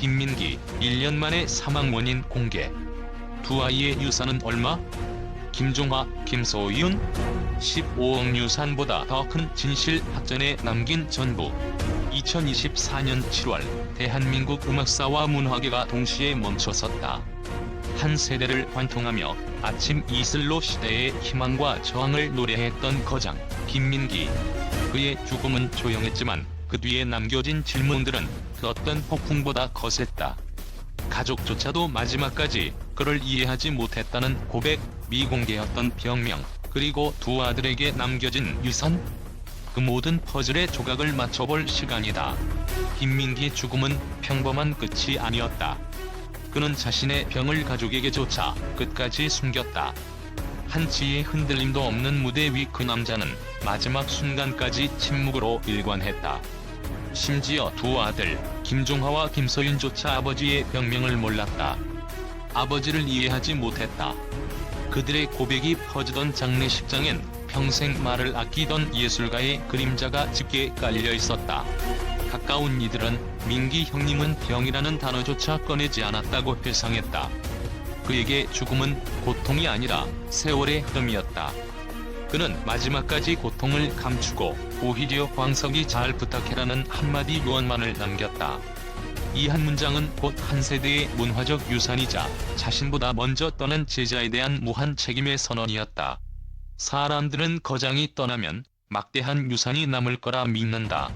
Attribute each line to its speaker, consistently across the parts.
Speaker 1: 김민기 1년 만에 사망 원인 공개. 두 아이의 유산은 얼마? 김종화, 김소윤 15억 유산보다 더 큰 진실 확전에 남긴 전부. 2024년 7월 대한민국 음악사와 문화계가 동시에 멈춰섰다. 한 세대를 관통하며 아침 이슬로 시대의 희망과 저항을 노래했던 거장 김민기. 그의 죽음은 조용했지만 그 뒤에 남겨진 질문들은 그 어떤 폭풍보다 거셌다. 가족조차도 마지막까지 그를 이해하지 못했다는 고백, 미공개였던 병명, 그리고 두 아들에게 남겨진 유산? 그 모든 퍼즐의 조각을 맞춰볼 시간이다. 김민기의 죽음은 평범한 끝이 아니었다. 그는 자신의 병을 가족에게조차 끝까지 숨겼다. 한치의 흔들림도 없는 무대 위 그 남자는 마지막 순간까지 침묵으로 일관했다. 심지어 두 아들 김종화와 김서윤조차 아버지의 병명을 몰랐다. 아버지를 이해하지 못했다. 그들의 고백이 퍼지던 장례식장엔 평생 말을 아끼던 예술가의 그림자가 짙게 깔려 있었다. 가까운 이들은 민기 형님은 병이라는 단어조차 꺼내지 않았다고 회상했다. 그에게 죽음은 고통이 아니라 세월의 흐름이었다. 그는 마지막까지 고통을 감추고 오히려 광석이 잘 부탁해라는 한마디 유언만을 남겼다. 이 한 문장은 곧 한 세대의 문화적 유산이자 자신보다 먼저 떠난 제자에 대한 무한 책임의 선언이었다. 사람들은 거장이 떠나면 막대한 유산이 남을 거라 믿는다.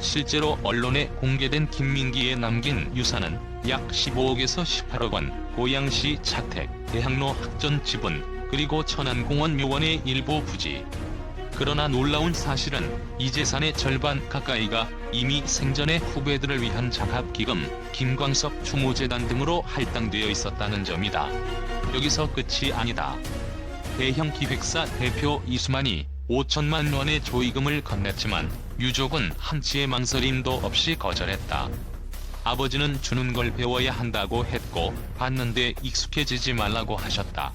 Speaker 1: 실제로 언론에 공개된 김민기의 남긴 유산은 약 15억에서 18억 원, 고양시 자택, 대학로 학전 지분, 그리고 천안공원 묘원의 일부 부지. 그러나 놀라운 사실은 이 재산의 절반 가까이가 이미 생전의 후배들을 위한 장합기금, 김광석 추모재단 등으로 할당되어 있었다는 점이다. 여기서 끝이 아니다. 대형 기획사 대표 이수만이 5천만 원의 조의금을 건넸지만 유족은 한치의 망설임도 없이 거절했다. 아버지는 주는 걸 배워야 한다고 했고 받는데 익숙해지지 말라고 하셨다.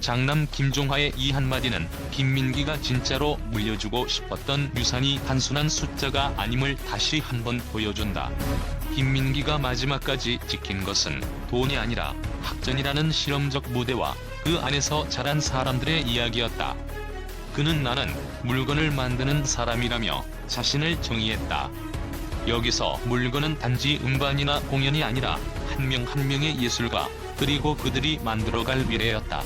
Speaker 1: 장남 김종화의 이 한마디는 김민기가 진짜로 물려주고 싶었던 유산이 단순한 숫자가 아님을 다시 한번 보여준다. 김민기가 마지막까지 지킨 것은 돈이 아니라 학전이라는 실험적 무대와 그 안에서 자란 사람들의 이야기였다. 그는 나는 물건을 만드는 사람이라며 자신을 정의했다. 여기서 물건은 단지 음반이나 공연이 아니라 한 명한 명의 예술가 그리고 그들이 만들어갈 미래였다.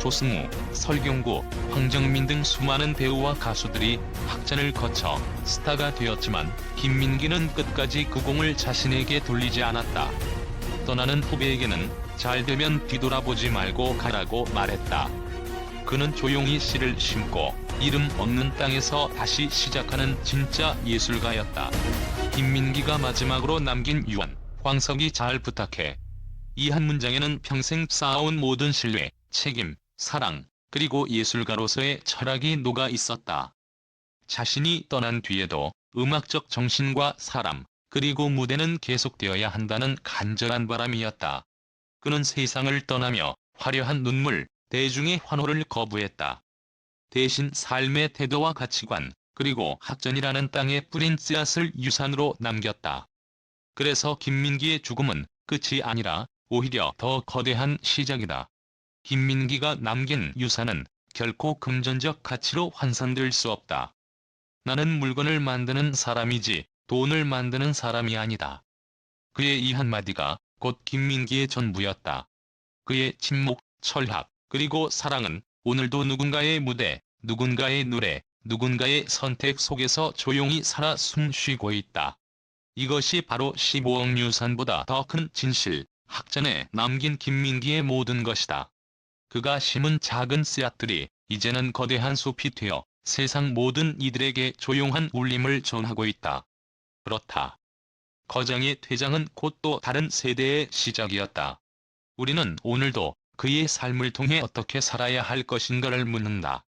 Speaker 1: 조승우, 설경구, 황정민 등 수많은 배우와 가수들이 학전을 거쳐 스타가 되었지만 김민기는 끝까지 그 공을 자신에게 돌리지 않았다. 떠나는 후배에게는 잘 되면 뒤돌아보지 말고 가라고 말했다. 그는 조용히 씨를 심고 이름 없는 땅에서 다시 시작하는 진짜 예술가였다. 김민기가 마지막으로 남긴 유언, 황석이 잘 부탁해. 이 한 문장에는 평생 쌓아온 모든 신뢰, 책임, 사랑, 그리고 예술가로서의 철학이 녹아 있었다. 자신이 떠난 뒤에도 음악적 정신과 사람, 그리고 무대는 계속되어야 한다는 간절한 바람이었다. 그는 세상을 떠나며 화려한 눈물, 대중의 환호를 거부했다. 대신 삶의 태도와 가치관, 그리고 학전이라는 땅에 뿌린 씨앗을 유산으로 남겼다. 그래서 김민기의 죽음은 끝이 아니라 오히려 더 거대한 시작이다. 김민기가 남긴 유산은 결코 금전적 가치로 환산될 수 없다. 나는 물건을 만드는 사람이지 돈을 만드는 사람이 아니다. 그의 이 한마디가 곧 김민기의 전부였다. 그의 침묵, 철학, 그리고 사랑은 오늘도 누군가의 무대, 누군가의 노래, 누군가의 선택 속에서 조용히 살아 숨쉬고 있다. 이것이 바로 15억 유산보다 더 큰 진실, 학전에 남긴 김민기의 모든 것이다. 그가 심은 작은 씨앗들이 이제는 거대한 숲이 되어 세상 모든 이들에게 조용한 울림을 전하고 있다. 그렇다. 거장의 퇴장은 곧 또 다른 세대의 시작이었다. 우리는 오늘도 그의 삶을 통해 어떻게 살아야 할 것인가를 묻는다.